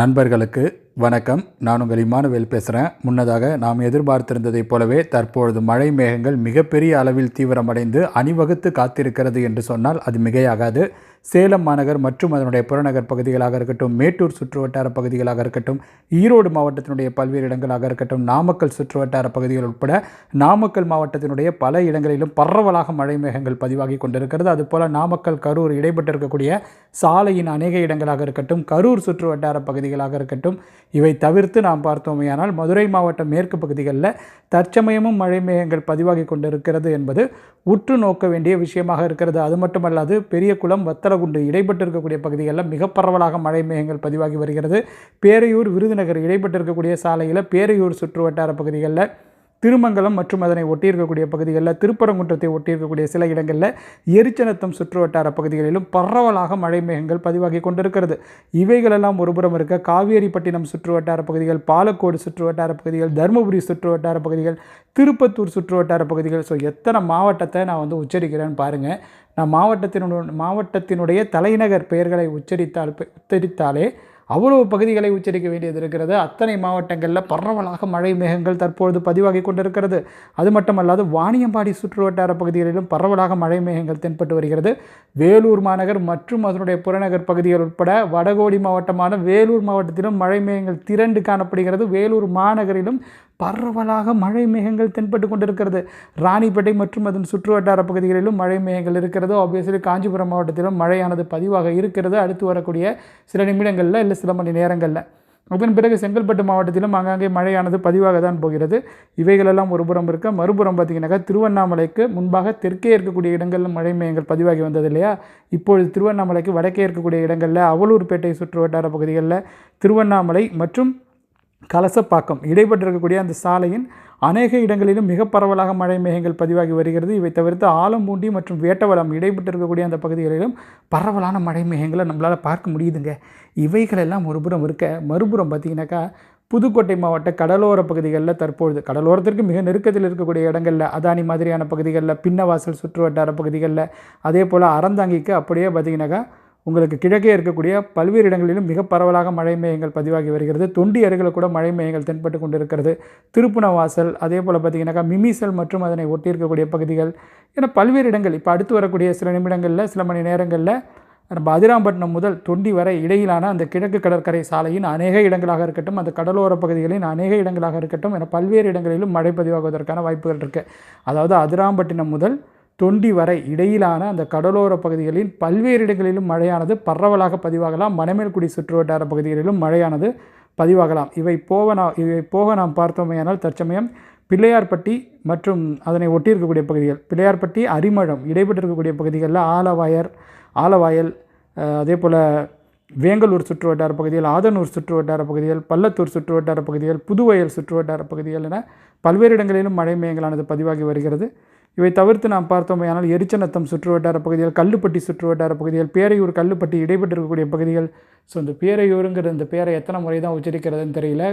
நண்பர்களுக்கு வணக்கம். நான் உங்கள் இமானுவேல் பேசுகிறேன் முன்னதாக நாம் எதிர்பார்த்திருந்ததைப் போலவே தற்பொழுது மழை மேகங்கள் மிகப்பெரிய அளவில் தீவிரமடைந்து அணிவகுத்து காத்திருக்கிறது என்று சொன்னால் அது மிகையாகாது. சேலம் மாநகர் மற்றும் அதனுடைய புறநகர் பகுதிகளாக இருக்கட்டும் மேட்டூர் சுற்றுவட்டார பகுதிகளாக இருக்கட்டும் ஈரோடு மாவட்டத்தினுடைய பல்வேறு இடங்களாக இருக்கட்டும் நாமக்கல் சுற்றுவட்டார பகுதிகள் உட்பட நாமக்கல் மாவட்டத்தினுடைய பல இடங்களிலும் பரவலாக மழை மேகங்கள் பதிவாகி கொண்டிருக்கிறது. அதுபோல் நாமக்கல் கரூர் இடைப்பட்டிருக்கக்கூடிய சாலையின் அநேக இடங்களாக இருக்கட்டும் கரூர் சுற்றுவட்டார பகுதிகளாக இருக்கட்டும் இவை தவிர்த்து நாம் பார்த்தோமேயானால் மதுரை மாவட்டம் மேற்கு பகுதிகளில் தற்சமயமும் மழை மேகங்கள் பதிவாகி கொண்டிருக்கிறது என்பது உற்று நோக்க வேண்டிய விஷயமாக இருக்கிறது. அது மட்டுமல்லாது பெரியகுளம் வத்தலகுண்டு இடைப்பட்டிருக்கக்கூடிய பகுதிகளில் மிக பரவலாக மழை மேகங்கள் பதிவாகி வருகிறது. பேரையூர் விருதுநகர் இடைப்பட்டிருக்கக்கூடிய சாலையில் பேரையூர் சுற்றுவட்டார பகுதிகளில் திருமங்கலம் மற்றும் அதனை ஒட்டியிருக்கக்கூடிய பகுதிகளில் திருப்பரங்குன்றத்தை ஒட்டியிருக்கக்கூடிய சில இடங்களில் எரிச்சனத்தம் சுற்றுவட்டார பகுதிகளிலும் பரவலாக மழை மேகங்கள் பதிவாகி கொண்டிருக்கிறது. இவைகளெல்லாம் ஒருபுறம் இருக்க காவேரிப்பட்டினம் சுற்றுவட்டார பகுதிகள் பாலக்கோடு சுற்றுவட்டார பகுதிகள் தருமபுரி சுற்றுவட்டார பகுதிகள் திருப்பத்தூர் சுற்றுவட்டார பகுதிகள். ஸோ எத்தனை மாவட்டத்தை நான் வந்து உச்சரிக்கிறேன்னு பாருங்கள் நான் மாவட்டத்தினுடைய மாவட்டத்தினுடைய தலைநகர் பெயர்களை உச்சரித்தால் உச்சரித்தாலே அவ்வளவு பகுதிகளை உச்சரிக்க வேண்டியது இருக்கிறது. அத்தனை மாவட்டங்களில் பரவலாக மழை மேகங்கள் தற்பொழுது பதிவாகி கொண்டிருக்கிறது. அது மட்டுமல்லாது வாணியம்பாடி சுற்றுவட்டார பகுதிகளிலும் பரவலாக மழை மேகங்கள் தென்பட்டு வருகிறது. வேலூர் மாநகர் மற்றும் அதனுடைய புறநகர் பகுதிகள் உட்பட வடகோடி மாவட்டமான வேலூர் மாவட்டத்திலும் மழை மேகங்கள் திரண்டு காணப்படுகிறது. வேலூர் மாநகரிலும் பரவலாக மழை மேகங்கள் தென்பட்டு கொண்டிருக்கிறது. ராணிப்பேட்டை மற்றும் அதன் சுற்றுவட்டார பகுதிகளிலும் மழை மேகங்கள் இருக்கிறது ஆப்வியஸ்லி காஞ்சிபுரம் மாவட்டத்திலும் மழையானது பதிவாக இருக்கிறது. அடுத்து வரக்கூடிய சில நிமிடங்களில் இல்லை சில மணி நேரங்களில். அதன் பிறகு செங்கல்பட்டு மாவட்டத்திலும் ஆங்காங்கே மழையானது பதிவாக தான் போகிறது. இவைகளெல்லாம் ஒரு புறம் இருக்க மறுபுறம் பார்த்திங்கனாக்கா திருவண்ணாமலைக்கு முன்பாக தெற்கே இருக்கக்கூடிய இடங்களில் மழை மேகங்கள் பதிவாகி வந்தது இல்லையா? இப்பொழுது திருவண்ணாமலைக்கு வடக்கே இருக்கக்கூடிய இடங்களில் அவலூர்பேட்டை சுற்றுவட்டார பகுதிகளில் திருவண்ணாமலை மற்றும் கலசப்பாக்கம். இடைப்பட்டிருக்கக்கூடிய அந்த சாலையின் அநேக இடங்களிலும் மிக பரவலாக மழை மேகங்கள் பதிவாகி வருகிறது. இவை தவிர்த்து ஆலம்பூண்டி மற்றும் வேட்டவளம் இடைப்பட்டிருக்கக்கூடிய அந்த பகுதிகளிலும் பரவலான மழை மேகங்களை நம்மளால் பார்க்க முடியுதுங்க. இவைகளெல்லாம் ஒருபுறம் இருக்க மறுபுறம் பார்த்திங்கனாக்கா புதுக்கோட்டை மாவட்ட கடலோர பகுதிகளில் தற்பொழுது கடலோரத்திற்கு மிக நெருக்கத்தில் இருக்கக்கூடிய இடங்களில் அதானி மாதிரியான பகுதிகளில் பின்னவாசல் சுற்றுவட்டார பகுதிகளில் அதே போல் அறந்தாங்கிக்கு அப்படியே பார்த்திங்கனாக்கா உங்களுக்கு கிழக்கே இருக்கக்கூடிய பல்வேறு இடங்களிலும் மிக பரவலாக மழை மேகங்கள் பதிவாகி வருகிறது. தொண்டி அருகில் கூட மழை மேகங்கள் தென்பட்டு கொண்டிருக்கிறது. திருப்புணவாசல் அதே போல் பார்த்திங்கனாக்கா மிமிசல் மற்றும் அதனை ஒட்டியிருக்கக்கூடிய பகுதிகள் என பல்வேறு இடங்கள். இப்போ அடுத்து வரக்கூடிய சில நிமிடங்களில் சில மணி நேரங்களில் நம்ம அதிராம்பட்டினம் முதல் தொண்டி வரை இடையிலான அந்த கிழக்கு கடற்கரை சாலையின் அநேக இடங்களாக இருக்கட்டும் அந்த கடலோர பகுதிகளின் அநேக இடங்களாக இருக்கட்டும் என பல்வேறு இடங்களிலும் மழை பதிவாகுவதற்கான வாய்ப்புகள் இருக்குது அதாவது அதிராம்பட்டினம் முதல் தொண்டி வரை இடையிலான அந்த கடலோர பகுதிகளில் பல்வேறு இடங்களிலும் மழையானது பரவலாக பதிவாகலாம். மணமேல்குடி சுற்றுவட்டார பகுதிகளிலும் மழையானது பதிவாகலாம். இவை போக நாம் இவை போக நாம் பார்த்தோமேயானால் தற்சமயம் பிள்ளையார்பட்டி மற்றும் அதனை ஒட்டியிருக்கக்கூடிய பகுதிகள் பிள்ளையார்பட்டி அரிமழம் இடைப்பட்டிருக்கக்கூடிய பகுதிகளில் ஆலவாயர் ஆலவாயல் அதே போல் வேங்கலூர் சுற்றுவட்டார பகுதிகள் ஆதனூர் சுற்றுவட்டார பகுதிகள் பள்ளத்தூர் சுற்றுவட்டார பகுதிகள் புதுவயல் சுற்றுவட்டார பகுதிகள் என பல்வேறு இடங்களிலும் மழை மேயங்களானது பதிவாகி வருகிறது. இவை தவிர்த்து நாம் பார்த்தோமேயானால் எரிச்சநத்தம் சுற்றுவட்டார பகுதிகள் கல்லுப்பட்டி சுற்றுவட்டார பகுதிகள் பேரையூர் கல்லுப்பட்டி இடைப்பட்டிருக்கக்கூடிய பகுதிகள் ஸோ இந்த பேரையூருங்கிற இந்த பேரை எத்தனை முறை தான் உச்சரிக்கிறதுன்னு தெரியல.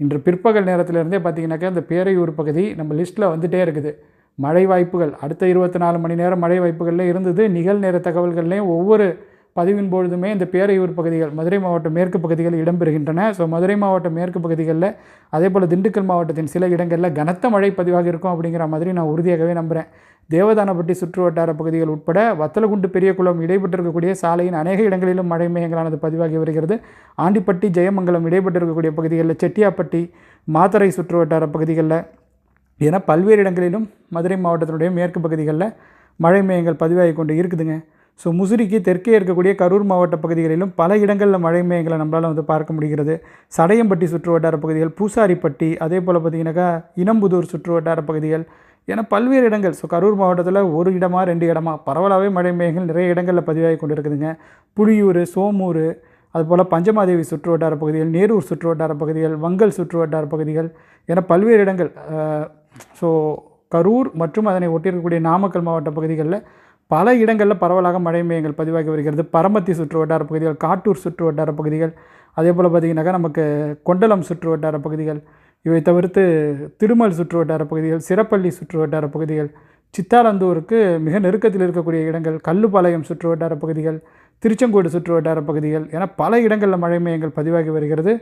இன்று பிற்பகல் நேரத்திலிருந்தே பார்த்தீங்கன்னாக்கா இந்த பேரையூர் பகுதி நம்ம லிஸ்ட்டில் வந்துகிட்டே இருக்குது. மழை வாய்ப்புகள் அடுத்த இருபத்தி நாலு மணி நேரம் மழை வாய்ப்புகள்லேயே இருந்தது நிகழ்நேர தகவல்கள்லேயும் ஒவ்வொரு பதிவின் பொழுதுமே இந்த பேரையூர் பகுதிகள் மதுரை மாவட்ட மேற்கு பகுதிகள் இடம்பெறுகின்றன. ஸோ மதுரை மாவட்ட மேற்கு பகுதிகளில் அதே போல் திண்டுக்கல் மாவட்டத்தின் சில இடங்களில் கனத்த மழை பதிவாக இருக்கும் அப்படிங்கிற மாதிரி நான் உறுதியாகவே நம்புகிறேன் தேவதானப்பட்டி சுற்றுவட்டார பகுதிகள் உட்பட வத்தலகுண்டு பெரியகுளம் இடைப்பட்டிருக்கக்கூடிய சாலையின் அநேக இடங்களிலும் மழை மேகங்களானது பதிவாகி வருகிறது. ஆண்டிப்பட்டி ஜெயமங்கலம் இடைப்பட்டிருக்கக்கூடிய பகுதிகளில் செட்டியாப்பட்டி மாத்தரை சுற்று வட்டார பகுதிகளில் என பல்வேறு இடங்களிலும் மதுரை மாவட்டத்தினுடைய மேற்கு பகுதிகளில் மழை மேகங்கள் பதிவாகி கொண்டு இருக்குதுங்க. ஸோ முசிறிக்கு தெற்கே இருக்கக்கூடிய கரூர் மாவட்ட பகுதிகளிலும் பல இடங்களில் மழை மேகங்களை நம்மளால் வந்து பார்க்க முடிகிறது. சடையம்பட்டி சுற்றுவட்டார பகுதிகள் பூசாரிப்பட்டி அதே போல் பார்த்திங்கனாக்கா இனம்புதூர் சுற்றுவட்டார பகுதிகள் என பல்வேறு இடங்கள். ஸோ கரூர் மாவட்டத்தில் ஒரு இடமா ரெண்டு இடமா பரவலாகவே மழை மேகங்கள் நிறைய இடங்களில் பதிவாகி கொண்டு இருக்குதுங்க புளியூர் சோமூர் அதுபோல் பஞ்சமாதேவி சுற்றுவட்டார பகுதிகள் நேரூர் சுற்றுவட்டார பகுதிகள் வங்கல் சுற்றுவட்டார பகுதிகள் என பல்வேறு இடங்கள். ஸோ கரூர் மற்றும் அதனை ஒட்டியிருக்கக்கூடிய நாமக்கல் மாவட்ட பகுதிகளில் பல இடங்களில் பரவலாக மழை மேகங்கள் பதிவாகி வருகிறது. பரமத்தி சுற்று வட்டார பகுதிகள் காட்டூர் சுற்று வட்டார பகுதிகள் அதே போல் பார்த்திங்கனாக்கா நமக்கு கொண்டலம் சுற்று வட்டார பகுதிகள் இவை தவிர்த்து திருமல் சுற்று வட்டார பகுதிகள் சிறப்பள்ளி சுற்று வட்டார பகுதிகள் சித்தாலந்தூருக்கு மிக நெருக்கத்தில் இருக்கக்கூடிய இடங்கள் கல்லுப்பாளையம் சுற்று வட்டார பகுதிகள் திருச்செங்கோடு சுற்று வட்டார பகுதிகள் என பல இடங்களில் மழை மையங்கள் பதிவாகி வருகிறது.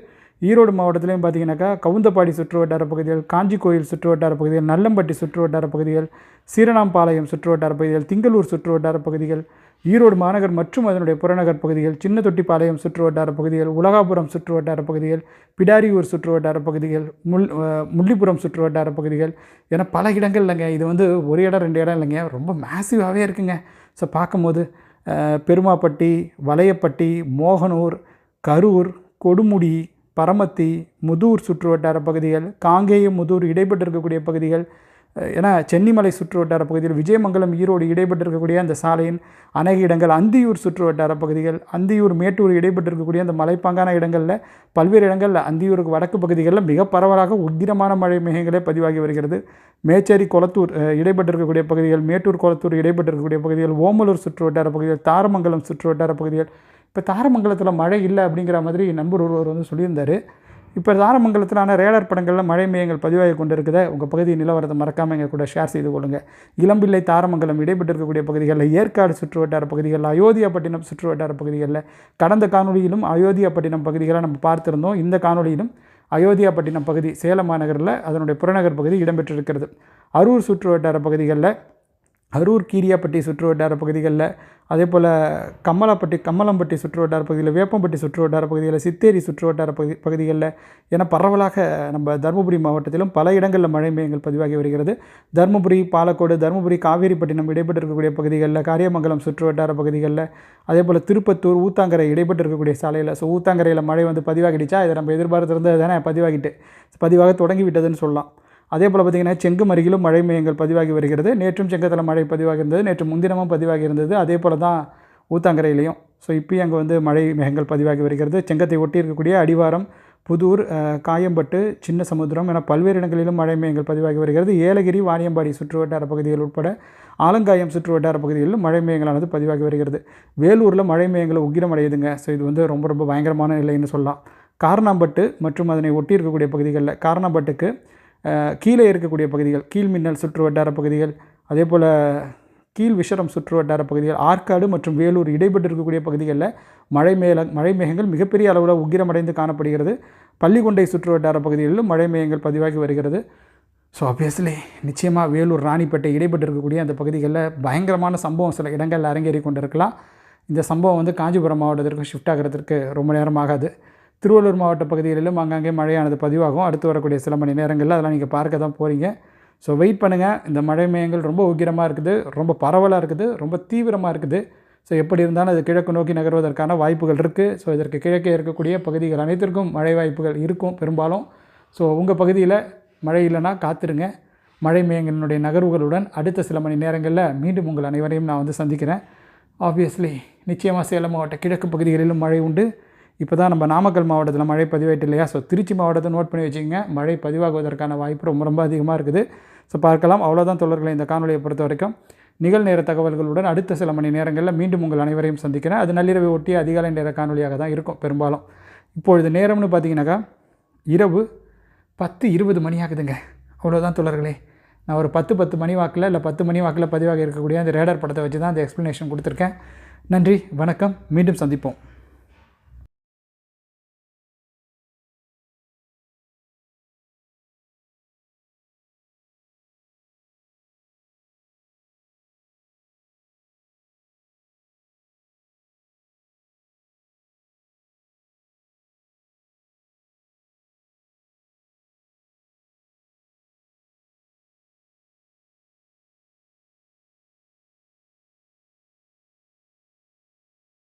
ஈரோடு மாவட்டத்திலையும் பார்த்தீங்கன்னாக்கா கவுந்தப்பாடி சுற்று வட்டார பகுதிகள் காஞ்சி கோயில் சுற்று வட்டார பகுதிகள் நல்லம்பட்டி சுற்று வட்டார பகுதிகள் சீரணாம்பாளையம் சுற்று வட்டார பகுதிகள் திங்களூர் சுற்று வட்டார பகுதிகள் ஈரோடு மாநகர் மற்றும் அதனுடைய புறநகர் பகுதிகள் சின்ன தொட்டிப்பாளையம் சுற்று வட்டார பகுதிகள் உலகாபுரம் சுற்று வட்டார பகுதிகள் பிடாரியூர் சுற்று வட்டார பகுதிகள் முள் முள்ளிபுரம் சுற்று வட்டார பகுதிகள் என பல இடங்கள் இல்லைங்க. இது வந்து ஒரு இடம் ரெண்டு இடம் இல்லைங்க. ரொம்ப மேசிவாகவே இருக்குங்க. ஸோ பார்க்கும்போது பெருமாப்பட்டி வளையப்பட்டி மோகனூர் கரூர் கொடுமுடி பரமத்தி முதூர் சுற்று வட்டார பகுதிகள் காங்கேயம் முதூர் இடைப்பட்டு இருக்கக்கூடிய பகுதிகள் ஏன்னா சென்னிமலை சுற்று வட்டார பகுதிகள் விஜயமங்கலம் ஈரோடு இடைப்பட்டு இருக்கக்கூடிய அந்த சாலையின் அநேக இடங்கள் அந்தியூர் சுற்று வட்டார பகுதிகள் அந்தியூர் மேட்டூர் இடைப்பட்டு இருக்கக்கூடிய அந்த மலைப்பாங்கான இடங்களில் பல்வேறு இடங்களில் அந்தியூருக்கு வடக்கு பகுதிகளில் மிக பரவலாக உக்கிரமான மழை மேகங்களே பதிவாகி வருகிறது. மேச்சேரி கொளத்தூர் இடைபெற்று இடைப்பட்டு இருக்கக்கூடிய பகுதிகள் மேட்டூர் கொளத்தூர் இடைப்பட்டு இருக்கக்கூடிய பகுதிகள் ஓமலூர் சுற்று வட்டார பகுதிகள் தாரமங்கலம் சுற்று வட்டார பகுதிகள் இப்போ தாரமங்கலத்தில் மழை இல்லை அப்படிங்கிற மாதிரி நண்பர் ஒருவர் வந்து சொல்லியிருந்தார். இப்போ தாரமங்கலத்திலான ரேடர் படங்களில் மழை மையங்கள் பதிவாகி கொண்டு உங்கள் பகுதி நிலவரத்தை மறக்காமல் எங்கள் கூட ஷேர் செய்து கொள்ளுங்கள் இளம்பிள்ளை தாரமங்கலம் இடைப்பட்டு இருக்கக்கூடிய பகுதிகளில் ஏற்காடு சுற்று வட்டார பகுதிகளில் அயோத்தியாப்பட்டினம் சுற்று வட்டார பகுதிகளில் கடந்த காணொலியிலும் அயோத்தியாப்பட்டினம் பகுதிகளை நம்ம பார்த்துருந்தோம். இந்த காணொலியிலும் அயோத்தியாப்பட்டினம் பகுதி சேலம் மாநகரில் அதனுடைய புறநகர் பகுதி இடம்பெற்றிருக்கிறது. அரூர் சுற்று வட்டார பகுதிகளில் அரூர் கீரியாப்பட்டி சுற்று வட்டார பகுதிகளில் அதே போல் கம்மலாப்பட்டி கம்மலம்பட்டி சுற்று வட்டார பகுதியில் வேப்பம்பட்டி சுற்று வட்டார பகுதிகளில் சித்தேரி சுற்று வட்டார பகுதி பகுதிகளில் என பரவலாக நம்ம தருமபுரி மாவட்டத்திலும் பல இடங்களில் மழை மையங்கள் பதிவாகி வருகிறது. தருமபுரி பாலக்கோடு தருமபுரி காவேரிப்பட்டினம் இடைப்பட்டு இருக்கக்கூடிய பகுதிகளில் காரியமங்கலம் சுற்று வட்டார பகுதிகளில் அதே போல் திருப்பத்தூர் ஊத்தாங்கரை இடைப்பட்டு இருக்கக்கூடிய சாலையில் ஸோ ஊத்தாங்கரையில் மழை வந்து பதிவாகிடுச்சா? இதை நம்ம எதிர்பார்த்திருந்தது தானே பதிவாகிட்டு பதிவாக தொடங்கி விட்டதுன்னு சொல்லலாம். அதே போல் பார்த்திங்கன்னா செங்கும் அருகிலும் மழை மையங்கள் பதிவாகி வருகிறது. நேற்றும் செங்கத்தில் மழை பதிவாகி இருந்தது. நேற்று முன்தினமும் பதிவாகி இருந்தது. அதே போல் தான் ஊத்தாங்கரையிலையும். ஸோ இப்போயும் அங்கே வந்து மழை மேகங்கள் பதிவாகி வருகிறது. செங்கத்தை ஒட்டி இருக்கக்கூடிய அடிவாரம் புதூர் காயம்பட்டு சின்ன சமுத்திரம் என பல்வேறு இடங்களிலும் மழை மேகங்கள் பதிவாகி வருகிறது. ஏலகிரி வாணியம்பாடி சுற்று வட்டார பகுதிகள் உட்பட ஆலங்காயம் சுற்று வட்டார பகுதிகளிலும் மழை மேகங்களானது பதிவாகி வருகிறது. வேலூரில் மழை மேகங்கள் உக்கிரமடையுதுங்க. ஸோ இது வந்து ரொம்ப ரொம்ப பயங்கரமான நிலைன்னு சொல்லலாம். காரணாம்பட்டு மற்றும் அதனை ஒட்டி இருக்கக்கூடிய பகுதிகளில் காரணாம்பட்டுக்கு கீழே இருக்கக்கூடிய பகுதிகள் கீழ் மின்னல் சுற்று வட்டார பகுதிகள் அதே போல் கீழ் விஷரம் சுற்று வட்டார பகுதிகள் ஆற்காடு மற்றும் வேலூர் இடைப்பட்டு இருக்கக்கூடிய பகுதிகளில் மழை மேல மழை மேகங்கள் மிகப்பெரிய அளவில் உக்கிரமடைந்து காணப்படுகிறது. பள்ளிக்கொண்டை சுற்று வட்டார பகுதிகளிலும் மழை மேகங்கள் பதிவாகி வருகிறது. ஸோ ஆப்வியஸ்லி நிச்சயமாக வேலூர் ராணிப்பேட்டை இடைப்பட்டு இருக்கக்கூடிய அந்த பகுதிகளில் பயங்கரமான சம்பவம் சில இடங்களில் அரங்கேறி கொண்டிருக்கலாம். இந்த சம்பவம் வந்து காஞ்சிபுரம் மாவட்டத்திற்கு ஷிஃப்ட் ஆகிறதுக்கு ரொம்ப நேரம் ஆகாது. திருவள்ளூர் மாவட்ட பகுதிகளிலும் அங்கங்கே மழையானது பதிவாகும். அடுத்து வரக்கூடிய சில மணி நேரங்களில் அதெல்லாம் நீங்கள் பார்க்க தான் போகிறீங்க ஸோ வெயிட் பண்ணுங்கள் இந்த மழை மேயங்கள் ரொம்ப உக்கிரமாக இருக்குது. ரொம்ப பரவலாக இருக்குது. ரொம்ப தீவிரமாக இருக்குது. ஸோ எப்படி இருந்தாலும் அது கிழக்கு நோக்கி நகர்வதற்கான வாய்ப்புகள் இருக்குது ஸோ இதற்கு கிழக்கே இருக்கக்கூடிய பகுதிகள் அனைத்திற்கும் மழை வாய்ப்புகள் இருக்கும் பெரும்பாலும். ஸோ உங்கள் பகுதியில் மழை இல்லைன்னா காத்திருங்க. மழை மேயங்களினுடைய நகர்வுகளுடன் அடுத்த சில மணி நேரங்களில் மீண்டும் உங்கள் அனைவரையும் நான் வந்து சந்திக்கிறேன். ஆப்வியஸ்லி நிச்சயமாக சேலம் மாவட்ட கிழக்கு பகுதிகளிலும் மழை உண்டு. இப்போ தான் நம்ம நாமக்கல் மாவட்டத்தில் மழை பதிவாயிட்டு இல்லையா? ஸோ திருச்சி மாவட்டத்தை நோட் பண்ணி வச்சுக்கோங்க. மழை பதிவாகுவதற்கான வாய்ப்பு ரொம்ப ரொம்ப அதிகமாக இருக்குது. ஸோ பார்க்கலாம். அவ்வளோதான் தொடர்களை இந்த காணொலியை பொறுத்த வரைக்கும். நிகழ்நேர தகவல்களுடன் அடுத்த சில மணி நேரங்களில் மீண்டும் உங்கள் அனைவரையும் சந்திக்கிறேன். அது நள்ளிரவை ஒட்டி அதிகாலை நேர காணொலியாக தான் இருக்கும் பெரும்பாலும். இப்பொழுது நேரம்னு பார்த்தீங்கன்னாக்கா இரவு பத்து இருபது மணி ஆகுதுங்க. அவ்வளோதான் தொடர்களே நான் ஒரு பத்து பத்து மணி வாக்கில் இல்லை பத்து மணி வாக்கில் பதிவாக இருக்கக்கூடிய அந்த ரேடர் படத்தை வச்சு தான் அந்த எக்ஸ்ப்ளனேஷன் கொடுத்துருக்கேன். நன்றி வணக்கம். மீண்டும் சந்திப்போம்.